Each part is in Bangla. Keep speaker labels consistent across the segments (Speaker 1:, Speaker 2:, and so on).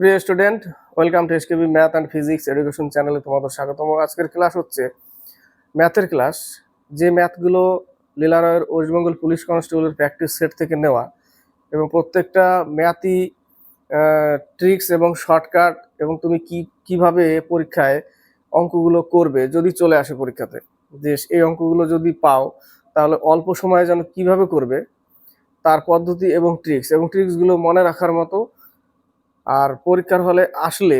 Speaker 1: প্রিয় student welcome to SKB math and physics education চ্যানেলে তোমাদের স্বাগতম। আজকের ক্লাস হচ্ছে ম্যাথের ক্লাস যে ম্যাথগুলো লীলারয়ের ওয়েস্টবেঙ্গল পুলিশ কনস্টেবলের প্র্যাকটিস সেট থেকে নেওয়া এবং প্রত্যেকটা ম্যাথই ট্রিক্স এবং শর্টকাট এবং তুমি কি, কীভাবে পরীক্ষায় অঙ্কগুলো করবে যদি চলে আসে পরীক্ষাতে, যে এই অঙ্কগুলো যদি পাও তাহলে অল্প সময়ে যেন কীভাবে করবে, তার পদ্ধতি এবং ট্রিক্স এবং ট্রিক্সগুলো মনে রাখার মতো আর পরীক্ষার হলে আসলে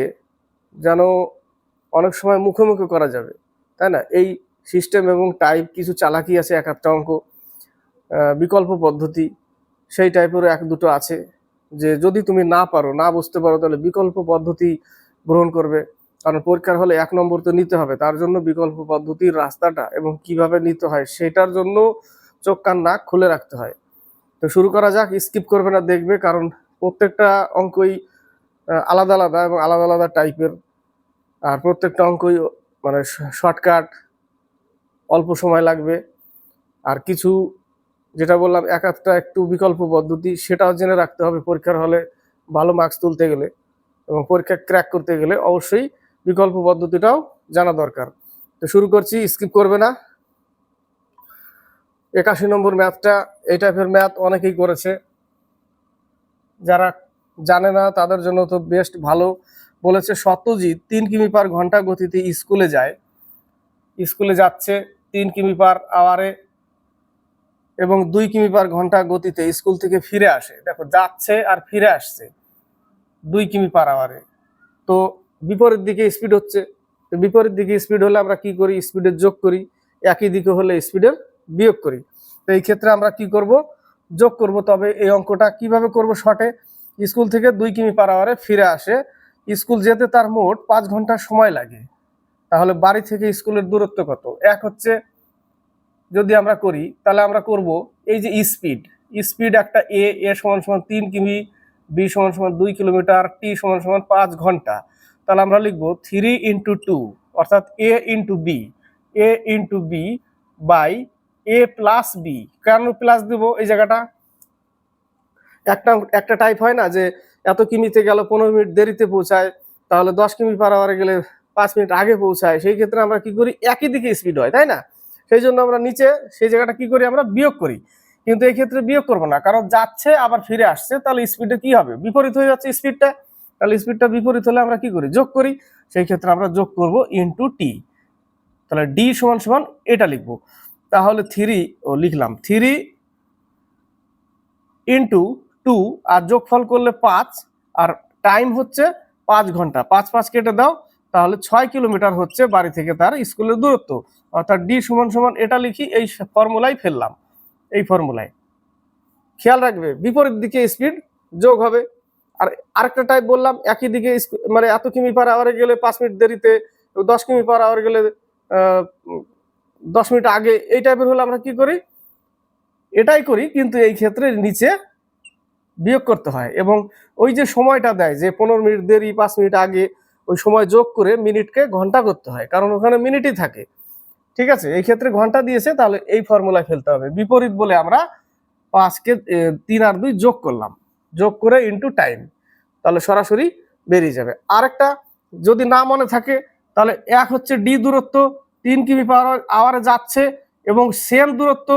Speaker 1: যেন অনেক সময় মুখে মুখে করা যাবে, তাই না? এই সিস্টেম এবং টাইপ কিছু চালাকি আছে, এক একটা অঙ্ক বিকল্প পদ্ধতি, সেই টাইপেরও এক দুটো আছে যে যদি তুমি না পারো, না বুঝতে পারো, তাহলে বিকল্প পদ্ধতি গ্রহণ করবে। কারণ পরীক্ষার হলে এক নম্বর তো নিতে হবে, তার জন্য বিকল্প পদ্ধতির রাস্তাটা এবং কীভাবে নিতে হয় সেটার জন্য চোখ কান নাক খুলে রাখতে হয়। তো শুরু করা যাক স্কিপ করবে না, দেখবে, কারণ প্রত্যেকটা অঙ্কই আলাদা আলাদা এবং আলাদা আলাদা টাইপের। আর প্রত্যেকটা অঙ্কই মানে শর্টকাট, অল্প সময় লাগবে। আর কিছু যেটা বললাম, এক একটা একটু বিকল্প পদ্ধতি, সেটাও জেনে রাখতে হবে পরীক্ষার হলে ভালো মার্কস তুলতে গেলে এবং পরীক্ষা ক্র্যাক করতে গেলে অবশ্যই বিকল্প পদ্ধতিটাও জানা দরকার। তো শুরু করছি স্কিপ করবে না। একাশি নম্বর ম্যাথটা এই টাইপের ম্যাথ অনেকেই করেছে। যারা জানে না, তাদের জন্য তো বেস্ট ভালো বলেছে সত্যজিৎ। তিন কিমি পার ঘণ্টা গতিতে স্কুলে যায়। স্কুলে যাচ্ছে তিন কিমি পার আওয়ারে এবং দুই কিমি পার ঘণ্টা গতিতে স্কুল থেকে ফিরে আসে। দেখো, যাচ্ছে আর ফিরে আসছে দুই কিমি পার আওয়ারে তো বিপরীত দিকে স্পিড হচ্ছে। তো বিপরীত দিকে স্পিড হলে আমরা কি করি? স্পিডের যোগ করি। একই দিকে হলে স্পিডের বিয়োগ করি। তো এই ক্ষেত্রে আমরা কি করব? যোগ করব। তবে এই অঙ্কটা কীভাবে করব শর্টে? স্কুল থেকে দুই কিমি পার আওয়ারে ফিরে আসে। স্কুল যেতে তার মোট পাঁচ ঘণ্টা সময় লাগে। তাহলে বাড়ি থেকে স্কুলের দূরত্ব কত? এক হচ্ছে যদি আমরা করি, তাহলে আমরা করব এই যে স্পিড স্পিড একটা এ এ সমান সমান তিন কিমি বি সমান সমান দুই কিলোমিটার টি সমান সমান পাঁচ ঘণ্টা। তাহলে আমরা লিখব থ্রি ইন্টু টু অর্থাৎ A into B A into B by A plus B কেন প্লাস দিব এই জায়গাটা? একটা একটা টাইপ হয় না যে এত কিমিতে গেল পনেরো মিনিট দেরিতে পৌঁছায়, তাহলে দশ কিমি পার আওয়ারে গেলে পাঁচ মিনিট আগে পৌঁছায়, সেই ক্ষেত্রে আমরা কি করি? একই দিকে স্পিড হয়, তাই না? সেই জন্য আমরা নিচে সেই জায়গাটা কি করি আমরা? বিয়োগ করি। কিন্তু এই ক্ষেত্রে বিয়োগ করব না, কারণ যাচ্ছে আবার ফিরে আসছে, তাহলে স্পিডে কি হবে? বিপরীত হয়ে যাচ্ছে স্পিডটা তাহলে স্পিডটা বিপরীত হলে আমরা কি করি? যোগ করি, সেই ক্ষেত্রে আমরা যোগ করব ইন্টু টি তাহলে ডি সমান সমান এটা লিখব। তাহলে থ্রি ও লিখলাম থ্রি ইন্টু টু আর যোগফল করলে পাঁচ, আর টাইম হচ্ছে পাঁচ ঘণ্টা। পাঁচ পাঁচ কেটে দাও, তাহলে ছয় কিলোমিটার হচ্ছে বাড়ি থেকে তার স্কুলের দূরত্ব। অর্থাৎ ডি সমান সমান এটা লিখি, এই ফর্মুলায় ফেললাম, এই ফর্মুলায় খেয়াল রাখবে, বিপরীত দিকে স্পিড যোগ হবে। আর আরেকটা টাইপ বললাম, একই দিকে মানে এত কিমি পার আওয়ারে গেলে পাঁচ মিনিট দেরিতে, দশ কিমি পার আওয়ার গেলে দশ মিনিট আগে, এই টাইপের হলে আমরা কি করি? এটাই করি, কিন্তু এই ক্ষেত্রে নিচে বিয়োগ করতে হয় এবং ওই যে সময়টা দেয় যে পনেরো মিনিট দেরি, পাঁচ মিনিট আগে ওই সময় যোগ করে মিনিটকে ঘণ্টা করতে হয়, কারণ ওখানে মিনিটই থাকে। ঠিক আছে? এই ক্ষেত্রে ঘণ্টা দিয়েছে, তাহলে এই ফর্মুলায় ফেলতে হবে। বিপরীত বলে আমরা পাঁচকে তিন আর দুই যোগ করলাম। যোগ করে ইনটু টাইম তাহলে সরাসরি বেরিয়ে যাবে। আরেকটা যদি না মনে থাকে, তাহলে এক হচ্ছে ডি দূরত্ব, তিন কিমি পাওয়ার আওয়ারে যাচ্ছে এবং সেম দূরত্ব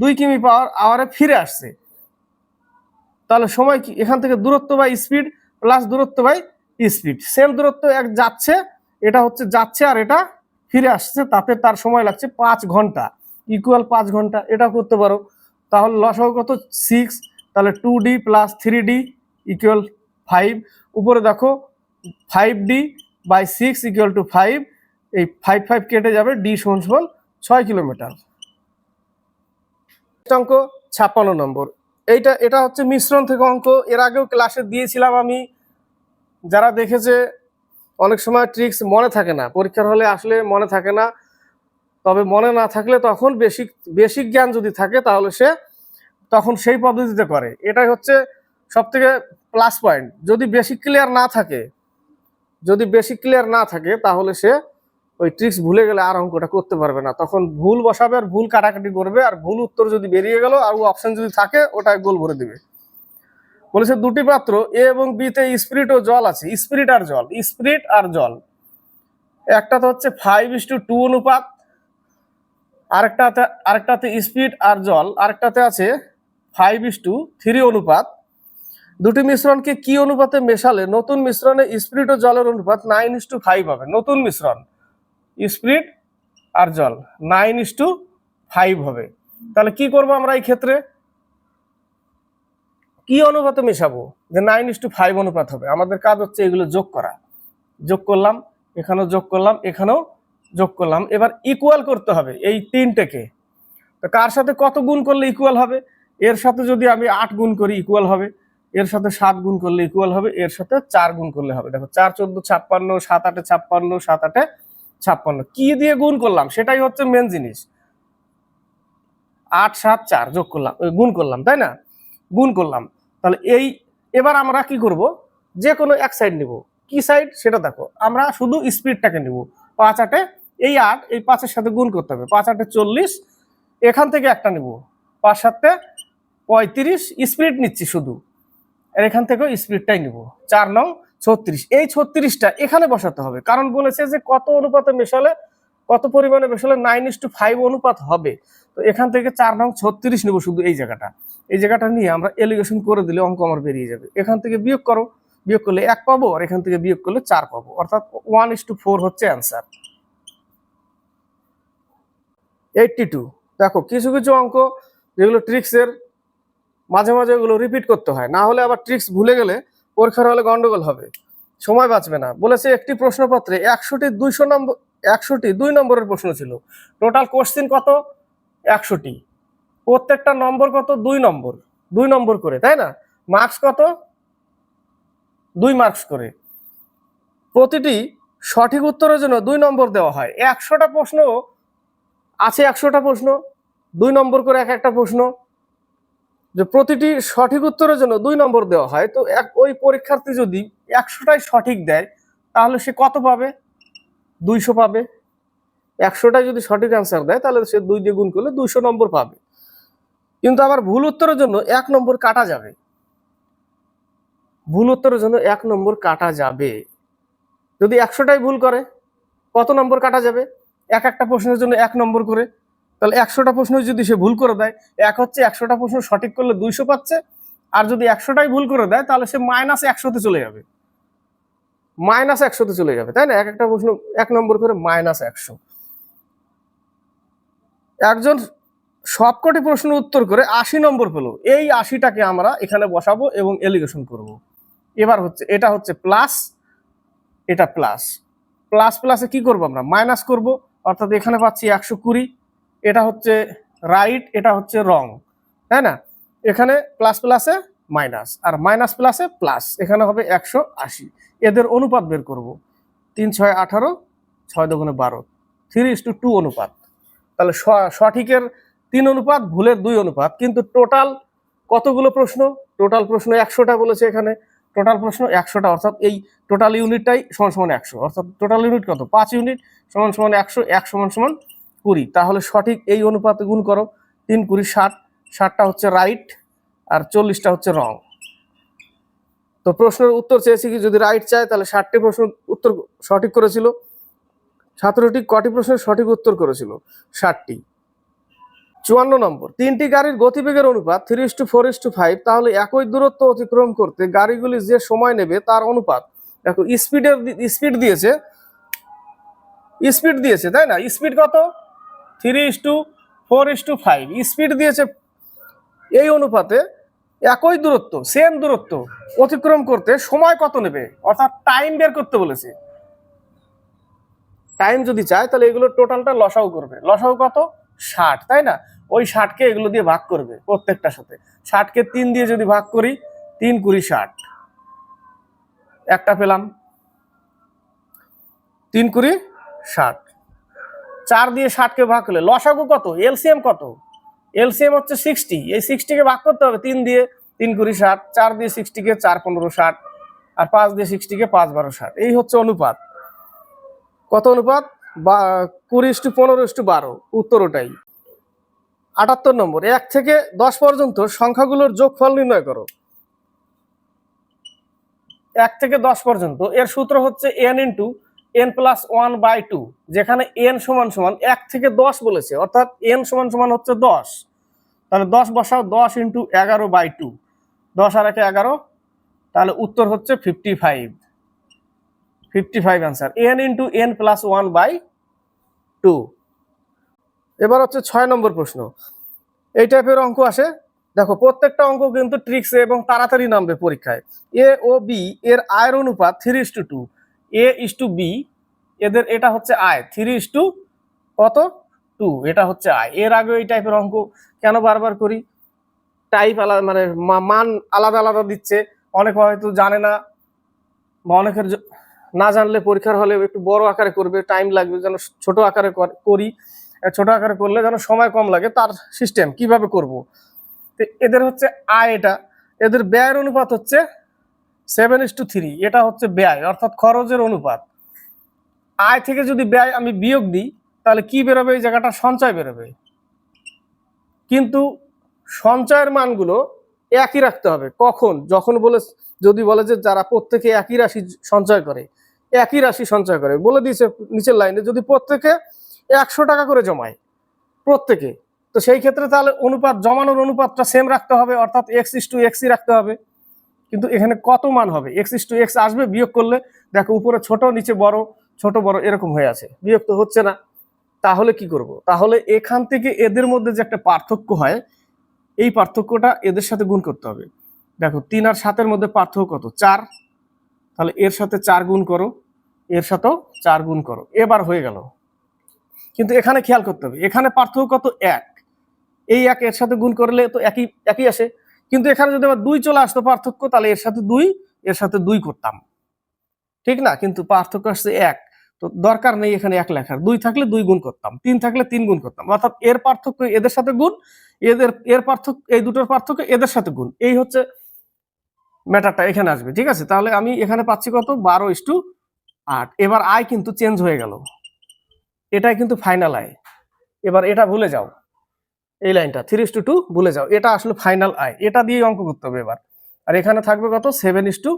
Speaker 1: দুই কিমি পাওয়ার আওয়ারে ফিরে আসছে। তাহলে সময় কি? এখান থেকে দূরত্ব বাই স্পিড প্লাস দূরত্ব বাই স্পিড সেম দূরত্ব এক যাচ্ছে, এটা হচ্ছে যাচ্ছে আর এটা ফিরে আসছে, তাতে তার সময় লাগছে পাঁচ ঘণ্টা। ইকুয়াল পাঁচ ঘণ্টা এটা করতে পারো। তাহলে লসাগু কত? সিক্স তাহলে two D plus three D equal five উপরে দেখো five D by six equal to five এই ফাইভ ফাইভ কেটে যাবে ডি সমান সমান ছয় কিলোমিটার। অঙ্ক ছাপ্পান্ন নম্বর। এইটা, এটা হচ্ছে মিশ্রণ থেকে অঙ্ক। এর আগেও ক্লাসে দিয়েছিলাম আমি। যারা দেখেছে, অনেক সময় ট্রিক্স মনে থাকে না। পরীক্ষার হলে আসলে মনে থাকে না। তবে মনে না থাকলে তখন বেসিক বেসিক জ্ঞান যদি থাকে, তাহলে সে তখন সেই পদ্ধতিতে করে। এটাই হচ্ছে সব থেকে প্লাস পয়েন্ট যদি বেসিক ক্লিয়ার না থাকে, যদি বেসিক ক্লিয়ার না থাকে, তাহলে সে ওই ট্রিক্স ভুলে গেলে আর অঙ্কটা করতে পারবে না। তখন ভুল বসাবে আর ভুল কাটাকাটি করবে আর ভুল উত্তর যদি বেরিয়ে গেল আর অপশন যদি থাকে ওটাই গোল ভরে দিবে। বলেছে দুটি পাত্র এ এবং বিতে স্পিরিট ও জল আছে। স্পিরিট আর জল স্পিরিট আর জল। একটাতে হচ্ছে ফাইভ ইস টু টু অনুপাত, আরেকটাতে আরেকটাতে স্পিড আর জল, আরেকটাতে আছে ফাইভ ইস টু থ্রি অনুপাত। দুটি মিশ্রণকে কি অনুপাতে মেশালে? নতুন মিশ্রণে স্পিরিট ও জলের অনুপাত নাইন ইস টু ফাইভ হবে। নতুন মিশ্রণ। স্পিরিট আর জল। নাইন ইস টু ফাইভ হবে। তাহলে কি করব আমরা এই ক্ষেত্রে? কি অনুপাতে মেশাবো? যে নাইন ইস টু ফাইভ অনুপাত হবে। আমাদের কাজ হচ্ছে এগুলো যোগ করা। যোগ করলাম, এখানেও যোগ করলাম, এখানেও যোগ করলাম। এবার ইকুয়াল করতে হবে এই তিনটেকে। তো কার সাথে কত গুণ করলে ইকুয়াল হবে? এর সাথে যদি আমি আট গুণ করি ইকুয়াল হবে। এর সাথে সাত গুণ করলে ইকুয়াল হবে। এর সাথে চার গুণ করলে হবে। দেখো, চার, চোদ্দ, ছাপ্পান্ন, সাত, আটে ছাপ্পান্ন, সাত, আটে ছাপ্পান্ন। কি দিয়ে গুণ করলাম? সেটাই হচ্ছে মেন জিনিস। আট, সাত, চার যোগ করলাম গুণ করলাম, তাই না? গুণ করলাম। তাহলে এই, এবার আমরা কি করব? যে কোনো এক সাইড নিব। কি সাইড সেটা দেখো। আমরা শুধু স্পিডটাকে নিব। পাঁচ আটে, এই আট, এই পাঁচের সাথে গুণ করতে হবে। পাঁচ আটে চল্লিশ, এখান থেকে একটা নিব। পাঁচ সাতে পঁয়ত্রিশ স্পিড নিচ্ছি শুধু। আর এখান থেকেও স্পিডটাই নিব। চার নং ছত্রিশ। এই ছত্রিশটা এখানে বসাতে হবে। কারণ বলেছে যে কত অনুপাতে মেশালে, কত পরিমাণে মেশালে নাইন ইস টু ফাইভ অনুপাত হবে। তো এখান থেকে চার নং ছত্রিশ নেব শুধু এই জায়গাটা। এই জায়গাটা নিয়ে আমরা এলিগেশন করে দিলে অঙ্ক আমার বেরিয়ে যাবে। এখান থেকে বিয়োগ করো। বিয়োগ করলে এক পাবো, আর এখান থেকে বিয়োগ করলে চার পাবো। অর্থাৎ ওয়ান ইস টু ফোর হচ্ছে অ্যান্সার এইটটি টু দেখো, কিছু কিছু অঙ্ক যেগুলো ট্রিক্সের মাঝে মাঝে ওগুলো রিপিট করতে হয়। না হলে আবার ট্রিক্স ভুলে গেলে পরীক্ষার হলে গন্ডগোল হবে। সময় বাঁচবে না। বলেছে একটি প্রশ্নপত্রে একশোটি দুইশো নম্বর একশোটি দুই নম্বরের প্রশ্ন ছিল। টোটাল কোশ্চিন কত? একশোটি। প্রত্যেকটা নম্বর কত? দুই নম্বর। দুই নম্বর করে, তাই না? মার্কস কত? দুই মার্কস করে। প্রতিটি সঠিক উত্তরের জন্য দুই নম্বর দেওয়া হয়। একশোটা প্রশ্ন আছে, একশোটা প্রশ্ন। দুই নম্বর করে এক একটা প্রশ্ন। যে প্রতিটি সঠিক উত্তরের জন্য দুই নম্বর দেওয়া হয়, তো এক ওই পরীক্ষার্থী যদি একশোটাই সঠিক দেয়, তাহলে সে কত পাবে? দুইশো পাবে। একশোটাই যদি সঠিক অ্যান্সার দেয়, তাহলে সে দুই দিয়ে গুণ করলে দুইশো নম্বর পাবে। কিন্তু আবার ভুল উত্তরের জন্য এক নম্বর কাটা যাবে। ভুল উত্তরের জন্য এক নম্বর কাটা যাবে। যদি একশোটাই ভুল করে, কত নম্বর কাটা যাবে? এক একটা প্রশ্নের জন্য এক নম্বর করে। তাহলে একশোটা প্রশ্ন যদি সে ভুল করে দেয়, এক হচ্ছে একশোটা প্রশ্ন সঠিক করলে দুইশো পাচ্ছে, আর যদি একশোটাই ভুল করে দেয়, তাহলে সে মাইনাস একশোতে চলে যাবে। মাইনাস একশোতে চলে যাবে, তাই না? এক একটা প্রশ্ন এক নম্বর করে মাইনাস একশো। একজন সবকটি প্রশ্ন উত্তর করে আশি নম্বর পেল, এই আশিটাকে আমরা এখানে বসাবো এবং এলিগেশন করব। এবার হচ্ছে, এটা হচ্ছে প্লাস এটা প্লাস প্লাস প্লাসে কি করব আমরা? মাইনাস করব, অর্থাৎ এখানে পাচ্ছি একশো কুড়ি এটা হচ্ছে রাইট এটা হচ্ছে রং তাই না? এখানে প্লাস প্লাসে মাইনাস আর মাইনাস প্লাসে প্লাস এখানে হবে একশো আশি। এদের অনুপাত বের করব। তিন ছয় আঠারো, ছয় দোকানে বারো। থ্রি ইস টু টু অনুপাত। তাহলে সঠিকের তিন অনুপাত, ভুলের দুই অনুপাত। কিন্তু টোটাল কতগুলো প্রশ্ন? টোটাল প্রশ্ন একশোটা বলেছে এখানে। টোটাল প্রশ্ন একশোটা, অর্থাৎ এই টোটাল ইউনিটটাই সমান সমান একশো। অর্থাৎ টোটাল ইউনিট কত? পাঁচ ইউনিট সমান সমান একশো, এক সমান সমান কুড়ি। তাহলে সঠিক এই অনুপাতে গুণ করো। তিন কুড়ি ষাট। ষাটটা হচ্ছে রাইট আর চল্লিশটা হচ্ছে রং তো প্রশ্নের উত্তর চেয়েছি কি? যদি রাইট চায়, তাহলে ষাটটি প্রশ্ন উত্তর সঠিক করেছিল। সতেরোটি কটি প্রশ্নের সঠিক উত্তর করেছিল? ষাটটি। চুয়ান্ন নম্বর। তিনটি গাড়ির গতিবেগের অনুপাত three to four to five তাহলে একই দূরত্ব অতিক্রম করতে গাড়িগুলি যে সময় নেবে তার অনুপাত। দেখো স্পিডের স্পিড দিয়েছে। স্পিড দিয়েছে, তাই না? স্পিড কত? Three is to, four is to five. Speed দিয়েছে এই অনুপাতে একই দূরত্ব সেম দূরত্ব অতিক্রম করতে সময় কত নেবে? অর্থাৎ টাইম বের করতে বলেছে। টাইম যদি চায়, তাহলে এগুলো টোটালটা লসাও করবে। লসাও কত? ষাট, তাই না? ওই ষাটকে এগুলো দিয়ে ভাগ করবে প্রত্যেকটার সাথে। ষাটকে তিন দিয়ে যদি ভাগ করি, তিন কুড়ি ষাট। একটা পেলাম। তিন কুড়ি ষাট। চার দিয়ে ষাটকে ভাগ করলে, লসাগু কত? এলসিএম কত? এলসিএম হচ্ছে সিক্সটি এই সিক্সটিকে ভাগ করতে হবে তিন দিয়ে তিন কুড়ি ষাট, চার দিয়ে সিক্সটিকে চার পনেরো ষাট, আর পাঁচ দিয়ে সিক্সটিকে পাঁচ বারো ষাট। এই হচ্ছে অনুপাত। কত অনুপাত? বা, কুড়ি ইস্টু পনেরো ইস্টু বারো, উত্তর ওটাই। আটাত্তর নম্বর, এক থেকে দশ পর্যন্ত সংখ্যাগুলোর যোগফল নির্ণয় করো। এক থেকে দশ পর্যন্ত, এর সূত্র হচ্ছে N into N plus one by two যেখানে এন সমান সমান এক থেকে দশ বলেছে, অর্থাৎ এন সমান সমান হচ্ছে দশ। তাহলে দশ বসাও দশ ইন্টু এগারো বাই টু দশ আর একে এগারো, তাহলে উত্তর হচ্ছে fifty five fifty five answer N into N plus one by two এবার হচ্ছে ছয় নম্বর প্রশ্ন। এই টাইপের অঙ্ক আসে, দেখো প্রত্যেকটা অঙ্ক কিন্তু ট্রিক্সে এবং তাড়াতাড়ি নামবে পরীক্ষায়। এ ও বি এর আয়ের অনুপাত three to A is to B এদের এটা হচ্ছে আয় থ্রি ইস টু কত? টু এটা হচ্ছে আয় এর আগে এই টাইপের অঙ্ক কেন বারবার করি? টাইপ আলাদা মানে মান আলাদা আলাদা দিচ্ছে। অনেকে হয়তো জানে না বা অনেকের না জানলে পরীক্ষার হলে একটু বড় আকারে করবে টাইম লাগবে, যেন ছোট আকারে কর- ছোট আকারে করলে যেন সময় কম লাগে, তার সিস্টেম কীভাবে করব? এদের হচ্ছে আয় এটা। এদের ব্যয়ের অনুপাত হচ্ছে সেভেন ইস টু থ্রি এটা হচ্ছে ব্যয়, অর্থাৎ খরচের অনুপাত। আয় থেকে যদি ব্যয় আমি বিয়োগ দিই, তাহলে কি বেরোবে? এই জায়গাটা সঞ্চয় বেরোবে। কিন্তু সঞ্চয়ের মানগুলো একই রাখতে হবে। কখন? যখন বলে, যদি বলে যে যারা প্রত্যেকে একই রাশি সঞ্চয় করে, একই রাশি সঞ্চয় করে, বলে দিয়েছে নিচের লাইনে, যদি প্রত্যেকে একশো টাকা করে জমায়, প্রত্যেকে, তো সেই ক্ষেত্রে তাহলে অনুপাত, জমানোর অনুপাতটা সেম রাখতে হবে, অর্থাৎ এক্স ইস টু এক্সই রাখতে হবে। কিন্তু এখানে কত মান হবে? এক্স ইস টু এক্স আসবে, বিয়োগ করলে দেখো উপরে ছোট, নিচে বড়, ছোট, বড় এরকম হয়ে আছে। বিয়োগ তো হচ্ছে না। তাহলে কি করব? তাহলে এখান থেকে এদের মধ্যে যে একটা পার্থক্য হয়, এই পার্থক্যটা এদের সাথে গুণ করতে হবে। দেখো, তিন আর সাতের মধ্যে পার্থক্য কত? চার। তাহলে এর সাথে চার গুণ করো। এর সাথেও চার গুণ করো। এবার হয়ে গেল। কিন্তু এখানে খেয়াল করতে হবে। এখানে পার্থক্য কত? এক। এই এক এর সাথে গুণ করলে তো একই একই আসে। কিন্তু এখানে যদি আবার দুই চলে আসতো পার্থক্য, তাহলে এর সাথে দুই, এর সাথে দুই করতাম। ঠিক না? কিন্তু পার্থক্য আসছে এক। তো দরকার নেই এখানে এক লেখার। দুই থাকলে দুই গুণ করতাম, তিন থাকলে তিন গুণ করতাম। অর্থাৎ এর পার্থক্য এদের সাথে গুণ, এদের, এর পার্থক্য, এই দুটোর পার্থক্য এদের সাথে গুণ। এই হচ্ছে ম্যাটারটা এখানে আসবে, ঠিক আছে? তাহলে আমি এখানে পাচ্ছি কত? বারো ইস টু আট। এবার আয় কিন্তু চেঞ্জ হয়ে গেল। এটাই কিন্তু ফাইনাল আয়। এবার এটা ভুলে যাও। এই লাইনটা থ্রি টু টু ভুলে যাও, এটা আসলে ফাইনাল আয় এটা দিয়ে অঙ্ক করতে হবে এবার। আর এখানে থাকবে কত? সেভেন ইস টু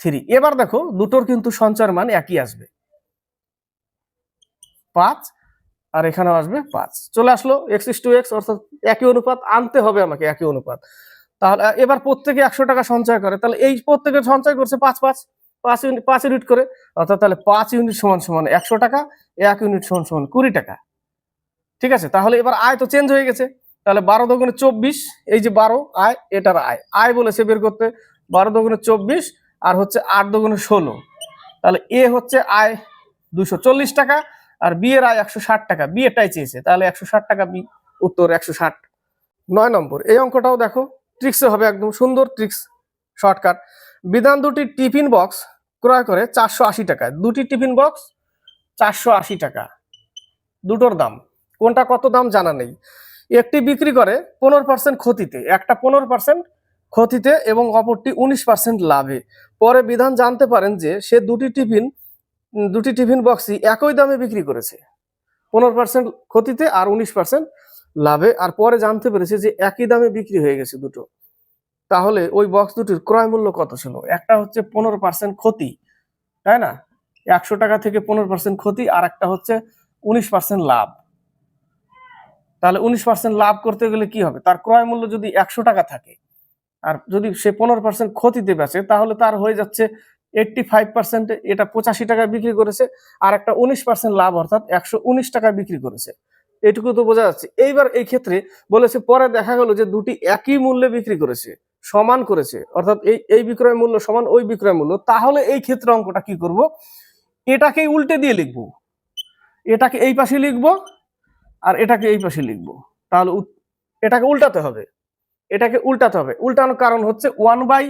Speaker 1: থ্রি এবার দেখো, দুটোর কিন্তু সঞ্চয়ের মান একই আসবে। পাঁচ, আর এখানেও আসবে পাঁচ। চলে আসলো এক্স ইস টু এক্স অর্থাৎ একই অনুপাত, আনতে হবে আমাকে একই অনুপাত। তাহলে এবার প্রত্যেকে একশো টাকা সঞ্চয় করে, তাহলে এই প্রত্যেকে সঞ্চয় করছে পাঁচ পাঁচ পাঁচ ইউনিট পাঁচ ইউনিট করে, অর্থাৎ তাহলে পাঁচ ইউনিট সমান সমান একশো টাকা, এক ইউনিট সমান সমান কুড়ি টাকা। ঠিক আছে? তাহলে এবার আয় তো চেঞ্জ হয়ে গেছে। তাহলে বারো দোকানে চব্বিশ, এই যে বারো, আয়, এটার আয়। আয় বলেছে বের করতে, বারো দোকানে চব্বিশ আর হচ্ছে আট দোকানে ষোলো। তাহলে এ হচ্ছে আয় দুশো চল্লিশ টাকা আর বি এর আয় একশো ষাট টাকা। বি এটাই চেয়েছে। তাহলে একশো ষাট টাকা বি, উত্তর একশো ষাট। নয় নম্বর, এই অঙ্কটাও দেখো ট্রিক্সে হবে একদম সুন্দর ট্রিক্স শর্টকাট বিধান দুটি টিফিন বক্স ক্রয় করে চারশো আশি টাকায়। দুটি টিফিন বক্স চারশো আশি টাকা। দুটোর দাম। কোনটা কত দাম জানা নেই। একটি বিক্রি করে পনেরো পার্সেন্ট ক্ষতিতে, একটা পনেরো পার্সেন্ট ক্ষতিতে এবং অপরটি উনিশ পার্সেন্ট লাভে। পরে বিধান জানতে পারেন যে সে দুটি টিফিন দুটি টিফিন বক্সই একই দামে বিক্রি করেছে। পনেরো পার্সেন্ট ক্ষতিতে আর উনিশ পার্সেন্ট লাভে। আর পরে জানতে পেরেছে যে একই দামে বিক্রি হয়ে গেছে দুটো। তাহলে ওই বক্স দুটির ক্রয় মূল্য কত ছিল? একটা হচ্ছে পনেরো পার্সেন্ট ক্ষতি, তাই না? একশো টাকা থেকে পনেরো পার্সেন্ট ক্ষতি, আর একটা হচ্ছে উনিশ পার্সেন্ট লাভ। তাহলে উনিশ পার্সেন্ট লাভ করতে গেলে কি হবে? তার ক্রয় মূল্য যদি একশো টাকা থাকে, আর যদি সে পনেরো পার্সেন্ট ক্ষতিতে বেচে, তাহলে তার হয়ে যাচ্ছে এইটটি ফাইভ পার্সেন্ট এটা পঁচাশি টাকায় বিক্রি করেছে, আর একটা উনিশ পার্সেন্ট লাভ অর্থাৎ একশো উনিশ টাকায় বিক্রি করেছে। এটুকু তো বোঝা যাচ্ছে। এইবার এই ক্ষেত্রে বলেছে, পরে দেখা গেল যে দুটি একই মূল্যে বিক্রি করেছে, সমান করেছে, অর্থাৎ এই এই বিক্রয় মূল্য সমান ওই বিক্রয় মূল্য, তাহলে এই ক্ষেত্রে অঙ্কটা কি করব? এটাকেই উল্টে দিয়ে লিখব। এটাকে এই পাশে লিখব আর এটাকে এই পাশে লিখব। তাহলে এটাকে উল্টাতে হবে। এটাকে উল্টাতে হবে। উল্টানোর কারণ হচ্ছে one by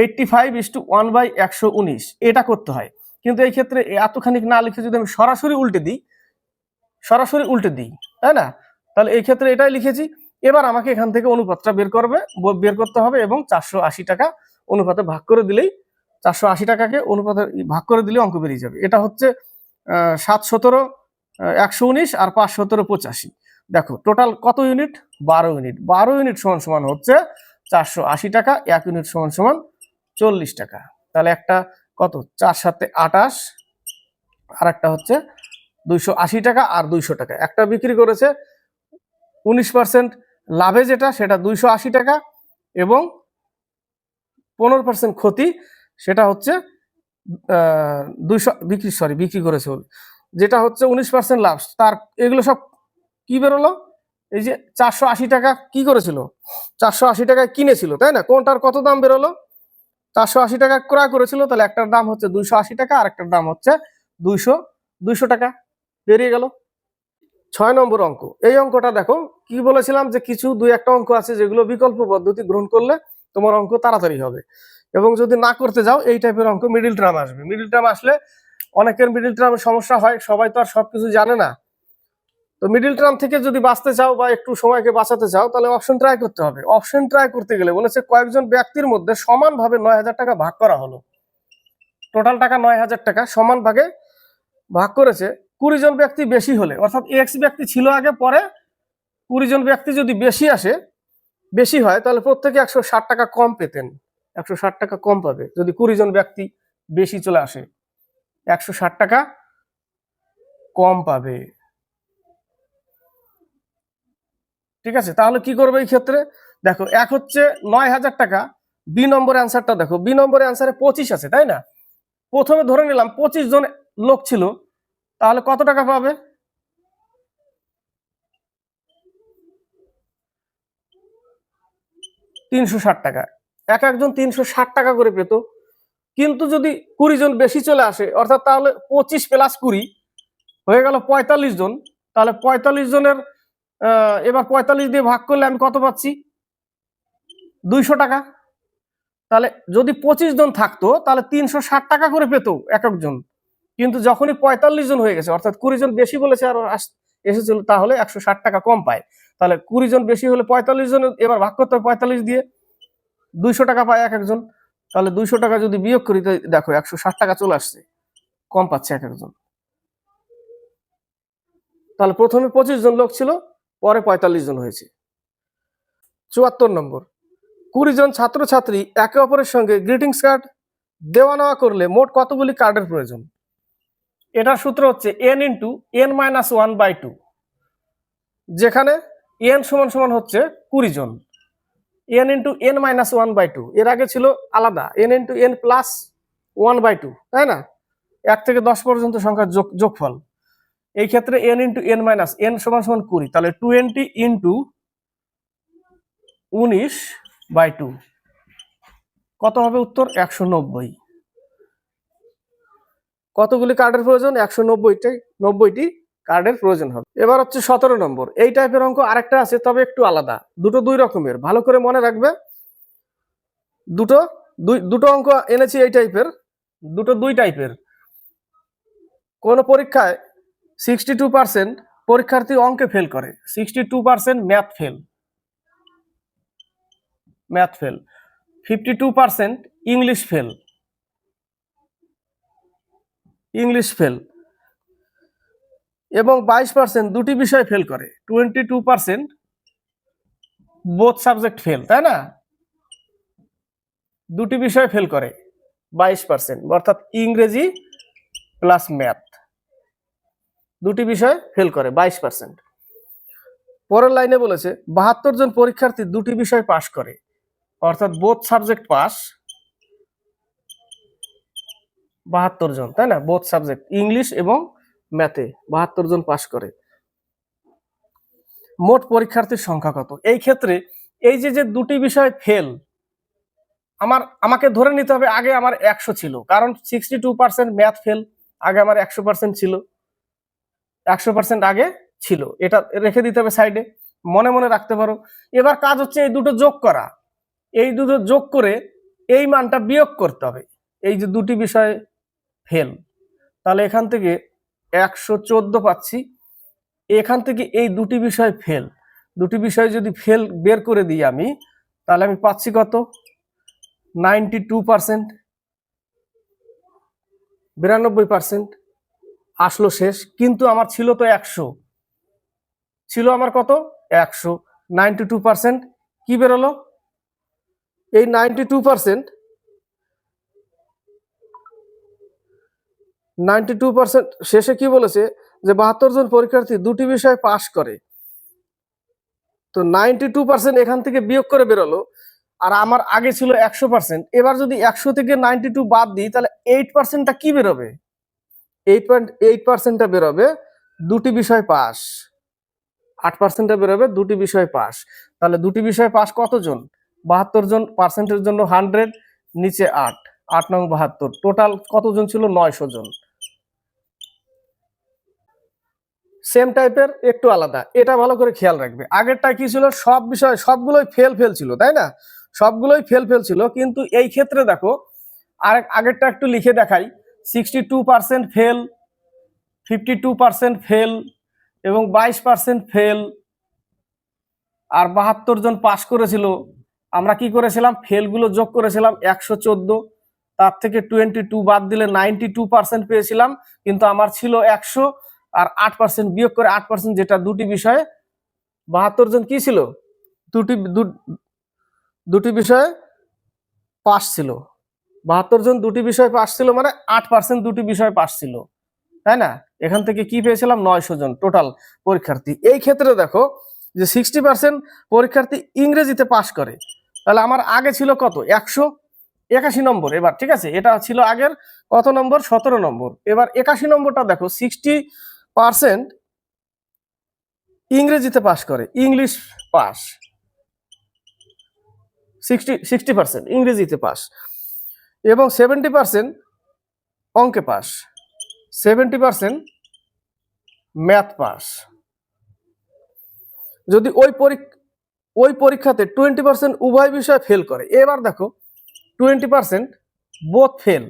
Speaker 1: eighty five is to one by একশো উনিশ। এটা করতে হয়। কিন্তু এই ক্ষেত্রে এতখানি না লিখে যদি আমি সরাসরি উল্টে দিই, সরাসরি উল্টে দিই, তাই না? তাহলে এই ক্ষেত্রে এটাই লিখেছি। এবার আমাকে এখান থেকে অনুপাতটা বের করবে বের করতে হবে এবং চারশো আশি টাকা অনুপাতে ভাগ করে দিলেই চারশো আশি টাকাকে অনুপাতে ভাগ করে দিলে অঙ্ক বেরিয়ে যাবে। এটা হচ্ছে সাত সতেরো একশো উনিশ আর পাঁচ সতেরো পঁচাশি। দেখো টোটাল কত ইউনিট বারো ইউনিট বারো ইউনিট সমান সমান হচ্ছে চারশো আশি টাকা, এক ইউনিট সমান সমান চল্লিশ টাকা। তাহলে একটা কত? চার সাথে আটাশ আর একটা হচ্ছে দুইশো আশি টাকা আর দুইশো টাকা। একটা বিক্রি করেছে উনিশ পার্সেন্ট লাভে যেটা, সেটা দুইশো আশি টাকা এবং পনেরো পার্সেন্ট ক্ষতি, সেটা হচ্ছে দুইশো, বিক্রি সরি বিক্রি করেছে। যেটা হচ্ছে উনিশ পার্সেন্ট লাভ। তার এগুলো সব কি বেরোলো? এই যে চারশো আশি টাকা কি করেছিল? চারশো আশি টাকায় কিনেছিল, তাই না? কোনটার কত দাম বেরোলো? চারশো আশি টাকা ক্রয় করেছিল, তাহলে একটার দাম হচ্ছে দুইশো আশি টাকা, আর একটার দাম হচ্ছে দুইশো দুইশো টাকা। বেরিয়ে গেল। ছয় নম্বর অঙ্ক। এই অঙ্কটা দেখো, কি বলেছিলাম যে কিছু দুই একটা অঙ্ক আছে যেগুলো বিকল্প পদ্ধতি গ্রহণ করলে তোমার অঙ্ক তাড়াতাড়ি হবে। এবং যদি না করতে যাও, এই টাইপের অঙ্ক মিডিল টার্ম আসবে। মিডিল টার্ম আসলে অনেকের মিডিল টার্মের সমস্যা হয়, সবাই তো আর সবকিছু জানে না। তো মিডিল টার্ম থেকে যদি বাঁচতে চাও বা একটু সময়কে বাঁচাতে চাও, তাহলে অপশন ট্রাই করতে হবে। অপশন ট্রাই করতে গেলে বলেছে কয়েকজন ব্যক্তির মধ্যে সমানভাবে নয় হাজার টাকা ভাগ করা হলো। টোটাল টাকা নয় হাজার টাকা সমান ভাগে ভাগ করেছে কুড়ি জন ব্যক্তি বেশি হলে। অর্থাৎ এক্স ব্যক্তি ছিল আগে, পরে কুড়ি জন ব্যক্তি যদি বেশি আসে, বেশি হয়, তাহলে প্রত্যেকে একশো ষাট টাকা কম পেতেন। একশো ষাট টাকা কম পাবে যদি কুড়ি জন ব্যক্তি বেশি চলে আসে। একশো ষাট টাকা কম পাবে। ঠিক আছে? তাহলে কি করবে এই ক্ষেত্রে? দেখো, এক হচ্ছে নয় হাজার টাকা। বি নম্বর অ্যান্সারটা দেখো। বি নম্বরের অ্যান্সারে পঁচিশ আছে, তাই না? প্রথমে ধরে নিলাম পঁচিশ জন লোক ছিল। তাহলে কত টাকা পাবে? তিনশো ষাট টাকা। এক একজন তিনশো ষাট টাকা করে পেত। কিন্তু যদি কুড়ি জন বেশি চলে আসে, অর্থাৎ তাহলে পঁচিশ প্লাস কুড়ি, হয়ে গেল পঁয়তাল্লিশ জন, তাহলে পঁয়তাল্লিশ জনের এবার পঁয়তাল্লিশ দিয়ে ভাগ করলে আমি কত পাচ্ছি? দুইশো টাকা। তাহলে যদি পঁচিশ জন থাকতো, তাহলে তিনশো ষাট টাকা করে পেত এক একজন কিন্তু যখনই পঁয়তাল্লিশ জন হয়ে গেছে, অর্থাৎ কুড়ি জন বেশি বলেছে আর এসেছিল, তাহলে একশো ষাট টাকা কম পায়। তাহলে কুড়ি জন বেশি হলে পঁয়তাল্লিশ জন, এবার ভাগ করতে হবে পঁয়তাল্লিশ দিয়ে। দুইশো টাকা পায় এক একজন তাহলে দুইশো টাকা যদি বিয়োগ করি দেখো একশো ষাট টাকা চলে আসছে। কম পাচ্ছে এক একজন। তাহলে প্রথমে পঁচিশ জন লোক ছিল, পরে পঁয়তাল্লিশ জন হয়েছে। চুয়াত্তর নম্বর। কুড়ি জন ছাত্রছাত্রী একে অপরের সঙ্গে গ্রিটিংস কার্ড দেওয়া নেওয়া করলে মোট কতগুলি কার্ডের প্রয়োজন? এটার সূত্র হচ্ছে N into N minus one by two যেখানে এন সমান সমান হচ্ছে কুড়ি জন। N into N minus one by two এর আগে ছিল আলাদা N into N plus one by two তাই না? এক থেকে দশ পর্যন্ত সংখ্যার যোগ, যোগফল। এই ক্ষেত্রে N into N minus N সমান সমান কুড়ি, তাহলে টোয়েন্টি ইন্টু উনিশ বাই টু কত হবে উত্তর? একশো নব্বই। কতগুলি কার্ডের প্রয়োজন? একশো নব্বইটাই, নব্বইটি। কার্ডের প্রয়োজন হবে। এবার হচ্ছে সতেরো নম্বর। এই টাইপের অঙ্ক আরেকটা আছে, তবে একটু আলাদা। দুটো দুই রকমের। ভালো করে মনে রাখবে। দুটো দুই, দুটো অঙ্ক এনেছি এই টাইপের দুটো দুই টাইপের কোন পরীক্ষায় সিক্সটি টু পার্সেন্ট পরীক্ষার্থী অঙ্কে ফেল করে। Sixty two percent math fail math fail fifty two percent English fail English fail এবং বাইশ পার্সেন্ট দুটি বিষয় ফেল করে। Twenty two percent both subject fail তাই না? দুটি বিষয় ফেল করে, বাইশ পার্সেন্ট অর্থাৎ ইংরেজি প্লাস ম্যাথ দুটি বিষয় ফেল করে, বাইশ পার্সেন্ট পরের লাইনে বলেছে, বাহাত্তর জন পরীক্ষার্থী দুটি বিষয় পাশ করে, অর্থাৎ বোথ সাবজেক্ট পাস বাহাত্তর জন, তাই না? বোথ সাবজেক্ট ইংলিশ এবং ম্যাথে বাহাত্তর জন পাশ করে। মোট পরীক্ষার্থীর সংখ্যা কত? এই ক্ষেত্রে এই যে যে দুটি বিষয় ফেল আমার, আমাকে ধরে নিতে হবে আগে আমার একশো ছিল, কারণ sixty two percent math fail আগে আমার একশো পার্সেন্ট ছিল। একশো পার্সেন্ট আগে ছিল, এটা রেখে দিতে হবে সাইডে মনে মনে রাখতে পারো। এবার কাজ হচ্ছে এই দুটো যোগ করা। এই দুটো যোগ করে এই মানটা বিয়োগ করতে হবে। এই যে দুটি বিষয় ফেল তাহলে এখান থেকে একশো চোদ্দ পাচ্ছি। এখান থেকে এই দুটি বিষয় ফেল দুটি বিষয় যদি ফেল বের করে দিই আমি, তাহলে আমি পাচ্ছি কত? Ninety two percent. বিরানব্বই পার্সেন্ট। আসলো শেষ। কিন্তু আমার ছিল তো একশো। ছিল আমার কত? একশো। Ninety two percent. কি বেরোলো? এই ninety two percent ninety two percent শেষে কি বলেছে যে বাহাত্তর জন পরীক্ষার্থী দুটি বিষয় পাশ করে। তো নাইনটি টু পার্সেন্ট এখান থেকে বিয়োগ করে বেরোলো, আর আমার আগে ছিল একশো পার্সেন্ট। এবার যদি একশো থেকে নাইনটি টু বাদ দিই, তাহলে এইট পার্সেন্টটা কি বেরোবে? এইট পয়েন্ট, এইট পার্সেন্টটা বেরোবে দুটি বিষয় পাস আট পার্সেন্টটা বেরোবে দুটি বিষয় পাস তাহলে দুটি বিষয় পাস কতজন? বাহাত্তর জন পার্সেন্টের জন্য হান্ড্রেড, নিচে আট আট নং বাহাত্তর। টোটাল কতজন ছিল? নয়শো জন। সেম টাইপের একটু আলাদা। এটা ভালো করে খেয়াল রাখবে। আগেরটা কি ছিল? সব বিষয়, সবগুলোই ফেল ফেল ছিল, তাই না? সবগুলোই ফেল ফেল ছিল, কিন্তু এই ক্ষেত্রে দেখো আরেক আগেরটা একটু লিখে দেখাই। Sixty two percent fail fifty two percent fail এবং বাইশ পার্সেন্ট ফেল আর বাহাত্তর জন পাশ করেছিল। আমরা কি করেছিলাম? ফেলগুলো যোগ করেছিলাম একশো চোদ্দ। তার থেকে টোয়েন্টি টু বাদ দিলে নাইনটি টু পার্সেন্ট পেয়েছিলাম, কিন্তু আমার ছিল একশো। আর আট পার্সেন্ট বিয়োগ করে আট পার্সেন্ট যেটা দুটি বিষয়ে, বাহাত্তর জন কি ছিল? দুটি দুটি বিষয়ে পাস ছিল। বাহাত্তর জন দুটি বিষয় পাস ছিল মানে আট পার্সেন্ট দুটি বিষয় পাস ছিল। তাই না? এখান থেকে কি পেয়েছিলাম? নয়শো জন টোটাল পরীক্ষার্থী। এই ক্ষেত্রে দেখো যে সিক্সটি পার্সেন্ট পরীক্ষার্থী ইংরেজিতে পাস করে। তাহলে আমার আগে ছিল কত? একশো একাশি নম্বর। এবার ঠিক আছে, এটা ছিল আগের কত নম্বর? সতেরো নম্বর। এবার একাশি নম্বরটা দেখো সিক্সটি পার্সেন্ট ইংরেজিতে পাস করে, English pass. Sixty sixty percent ইংরেজিতে পাস। এবং সেভেন্টি পার্সেন্ট অঙ্কে pass. Seventy percent math pass. যদি ওই ওই পরীক্ষাতে টোয়েন্টি পার্সেন্ট উভয় বিষয় ফেল করে, এবার দেখো টোয়েন্টি পার্সেন্ট বোথ ফেল।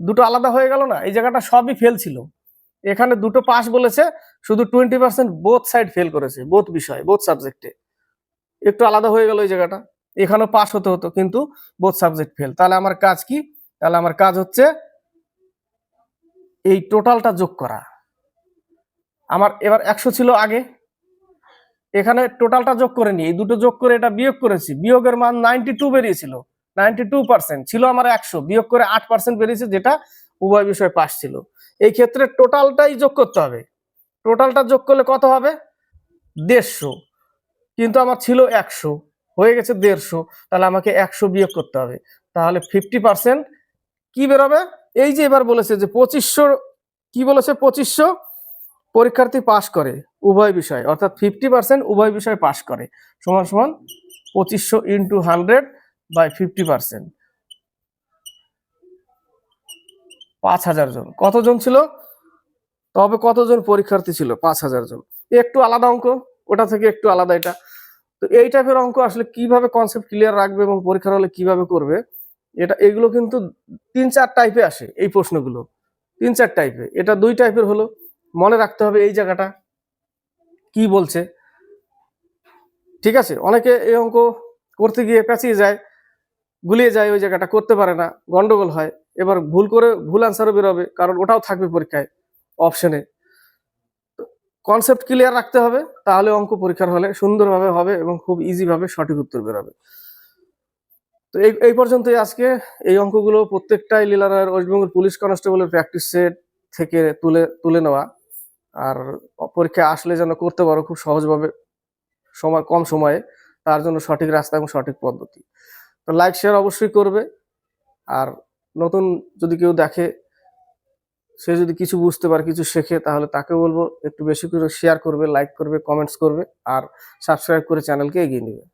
Speaker 1: দুটো আলাদা হয়ে গেল না, এই জায়গাটা সবই ফেল ছিল। এখানে দুটো পাস বলেছে, শুধু twenty percent both side fail করেছে বোথ বিষয় বোথ সাবজেক্টে একটু আলাদা হয়ে গেল এই জায়গাটা, এখানেও পাস হতে হতো, কিন্তু বোথ সাবজেক্ট ফেল তাহলে আমার কাজ কি? তাহলে আমার কাজ হচ্ছে এই টোটালটা যোগ করা। আমার এবার একশো ছিল আগে, এখানে টোটালটা যোগ করে নিই, এই দুটো যোগ করে এটা বিয়োগ করেছি, বিয়োগের মান নাইনটি টু বেরিয়েছিল। নাইনটি টু পার্সেন্ট ছিল আমার একশো, বিয়োগ করে আট পার্সেন্ট বেরিয়েছে যেটা উভয় বিষয় পাস ছিল। এই ক্ষেত্রে টোটালটাই যোগ করতে হবে। টোটালটা যোগ করলে কত হবে? দেড়শো। কিন্তু আমার ছিল একশো, হয়ে গেছে দেড়শো, তাহলে আমাকে একশো বিয়োগ করতে হবে। তাহলে ফিফটি পার্সেন্ট কি বেরোবে? এই যে এবার বলেছে যে পঁচিশশো, কি বলেছে? পঁচিশশো পরীক্ষার্থী পাস করে উভয় বিষয়, অর্থাৎ ফিফটি পার্সেন্ট উভয় বিষয় পাস করে। সমান সমান পঁচিশশো into hundred by fifty percent পাঁচ হাজার জন। কতজন ছিল? তবে কতজন পরীক্ষার্থী ছিল? পাঁচ হাজার জন। একটু আলাদা অঙ্ক, ওটা থেকে একটু আলাদা এটা। তো এই টাইপের অঙ্ক আসলে কীভাবে কনসেপ্ট ক্লিয়ার রাখবে এবং পরীক্ষার হলে কীভাবে করবে, এটা, এগুলো কিন্তু তিন চার টাইপে আসে এই প্রশ্নগুলো। তিন চার টাইপে এটা দুই টাইপের হলো। মনে রাখতে হবে এই জায়গাটা। কি বলছে? ঠিক আছে? অনেকে এই অঙ্ক করতে গিয়ে পেঁচিয়ে যায়। গুলিয়ে যায়, ওই জায়গাটা করতে পারে না, গন্ডগোল হয়। এবার ভুল করে ভুল আনসারও বেরোবে, কারণ ওটাও থাকবে পরীক্ষায় অপশনে কনসেপ্ট ক্লিয়ার রাখতে হবে, তাহলে অঙ্ক পরীক্ষার হলে সুন্দরভাবে হবে এবং খুব ইজিভাবে সঠিক উত্তর বেরোবে। তো এই এই পর্যন্তই আজকে। এই অঙ্কগুলো প্রত্যেকটাই লীলা রায়ের ওয়েস্টবেঙ্গল পুলিশ কনস্টেবলের প্র্যাকটিস সেট থেকে তুলে তুলে নেওয়া। আর পরীক্ষায় আসলে যেন করতে পারো খুব সহজভাবে, সময়, কম সময়ে, তার জন্য সঠিক রাস্তা এবং সঠিক পদ্ধতি। লাইক শেয়ার অবশ্যই করবে। আর নতুন যদি কেউ দেখে, সে যদি কিছু বুঝতে পারে, কিছু শেখে, তাহলে তাকে বলব, একটু বেশি করে শেয়ার করবে লাইক করবে কমেন্টস করবে, আর সাবস্ক্রাইব করে চ্যানেলকে এগিয়ে নেবে।